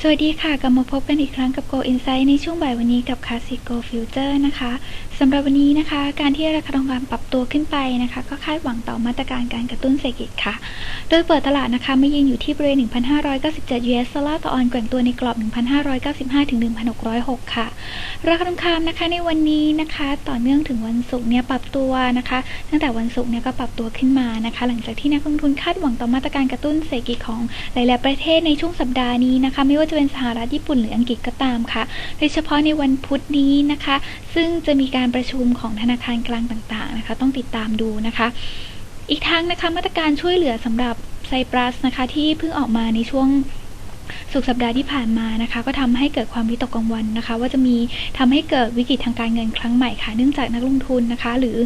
สวัสดีค่ะ กลับมาพบกันอีกครั้งกับ Go Insight ในช่วงบ่ายวันนี้กับ Classic Go Future นะคะสำหรับวันนี้นะคะ การที่ราคาทองคำปรับตัวขึ้นไปนะคะ ก็คาดหวังต่อมาตรการการกระตุ้นเศรษฐกิจค่ะ โดยเปิดตลาดนะคะไม่ยืนอยู่ที่บริเวณ 1,597 US ดอลลาร์ต่อออนแกว่งตัวในกรอบ 1,595ถึง1,606 ค่ะ ราคาทองคำนะคะในวันนี้นะคะ ต่อเนื่องถึงวันศุกร์เนี่ยปรับตัวนะคะ ตั้งแต่วันศุกร์เนี่ยก็ปรับตัวขึ้นมานะคะ หลังจากที่นักลงทุนคาดหวังต่อมาตรการกระตุ้นเศรษฐกิจของหลาย ๆ ประเทศในช่วงสัปดาห์นี้นะคะไม่ว่าจะเป็นสหรัฐญี่ปุ่นหรืออังกฤษก็ตามค่ะ โดยเฉพาะในวันพุธนี้นะคะ ซึ่งจะมีการประชุมของธนาคารกลางต่างๆนะคะ ต้องติดตามดูนะคะ อีกทั้งนะคะมาตรการช่วยเหลือสำหรับไซปรัสนะคะ ที่เพิ่งออกมาในช่วงสุดสัปดาห์ที่ผ่านมานะคะ ก็ทำให้เกิดความวิตกกังวลนะคะ ว่าจะมีทำให้เกิดวิกฤตทางการเงินครั้งใหม่ค่ะ เนื่องจากนักลงทุนนะคะ หรือ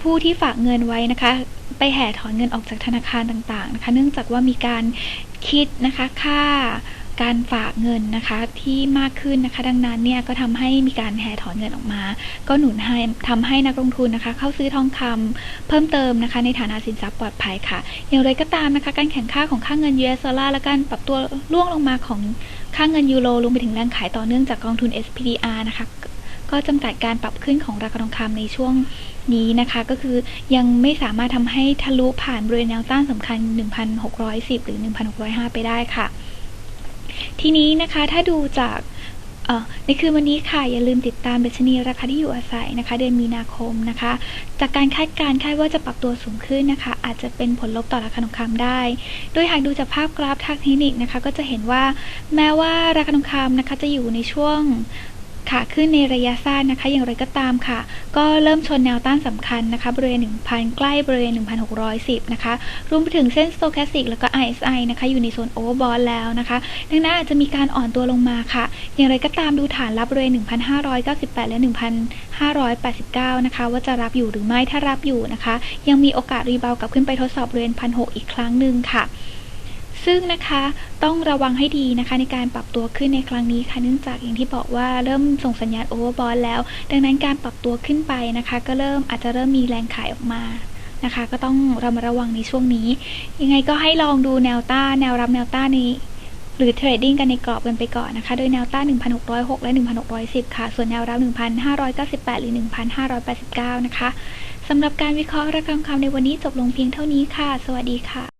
ผู้ที่ฝากเงินไว้นะคะ ไปแห่ถอนเงินออกจากธนาคารต่างๆนะคะ เนื่องจากว่ามีการคิดนะคะค่า การฝากเงินนะคะที่มากขึ้นนะคะ ดังนั้นเนี่ยก็ทำให้มีการแห่ถอนเงินออกมา ก็หนุนให้ทำให้นักลงทุนนะคะ เข้าซื้อทองคำเพิ่มเติมนะคะ ในฐานะสินทรัพย์ปลอดภัยค่ะ อย่างไรก็ตามนะคะ การแข่งข้าของค่าเงิน US ดอลลาร์และการปรับตัวร่วงลงมาของค่าเงินยูโรรวมไปถึงแรงขายต่อเนื่องจากกองทุน SPDR นะคะก็จำกัดการปรับขึ้นของราคาทองคำในช่วงนี้นะคะ ก็คือยังไม่สามารถทำให้ทะลุผ่านบริเวณแนวต้านสำคัญ 1,610 หรือ 1,605 ไปได้ค่ะ ทีนี้นะคะถ้าดูจากในคืนวันนี้ค่ะ อย่าลืมติดตามดัชนีราคาที่อยู่อาศัยนะคะ เดือนมีนาคมนะคะ จากการคาดการณ์คาดว่าจะปรับตัวสูงขึ้นนะคะ อาจจะเป็นผลลบต่อราคาทองคำได้ โดยหากดูจากภาพกราฟทางเทคนิคนะคะ ก็จะเห็นว่าแม้ว่าราคาทองคำนะคะจะอยู่ในช่วง ขาขึ้นในระยะสั้นนะคะ อย่างไรก็ตามค่ะ ก็เริ่มชนแนวต้านสำคัญนะคะ บริเวณ 1,000 ใกล้บริเวณ 1,610 นะคะ รวมไปถึงเส้น Stochastic แล้วก็ RSI นะคะ อยู่ในโซน Overbought แล้วนะคะ ดังนั้นอาจจะมีการอ่อนตัวลงมาค่ะ อย่างไรก็ตามดูฐานรับบริเวณ 1,598 และ 1,589 นะคะ ว่าจะรับอยู่หรือไม่ถ้ารับอยู่นะคะ ยังมีโอกาสรีบาวกลับขึ้นไปทดสอบบริเวณ 1,600 อีกครั้งหนึ่งค่ะ ซึ่งนะคะต้องระวังให้ดีนะคะในการปรับตัวขึ้นในครั้งนี้ค่ะเนื่องจากอย่างที่บอกว่าเริ่มส่งสัญญาณโอเวอร์บอลแล้ว ดังนั้นการปรับตัวขึ้นไปนะคะ ก็เริ่มอาจจะเริ่มมีแรงขายออกมานะคะก็ต้องเรามาระวังในช่วงนี้ ยังไงก็ให้ลองดูแนวต้านแนวรับแนวต้านนี้หรือเทรดดิ้งกันในกรอบกันไปก่อนนะคะ โดยแนวต้าน 1,606 และ 1,610 ค่ะ ส่วนแนวรับ 1,598 หรือ 1,589 นะคะ สำหรับการวิเคราะห์ราคาทองคำในวันนี้จบลงเพียงเท่านี้ค่ะ สวัสดีค่ะ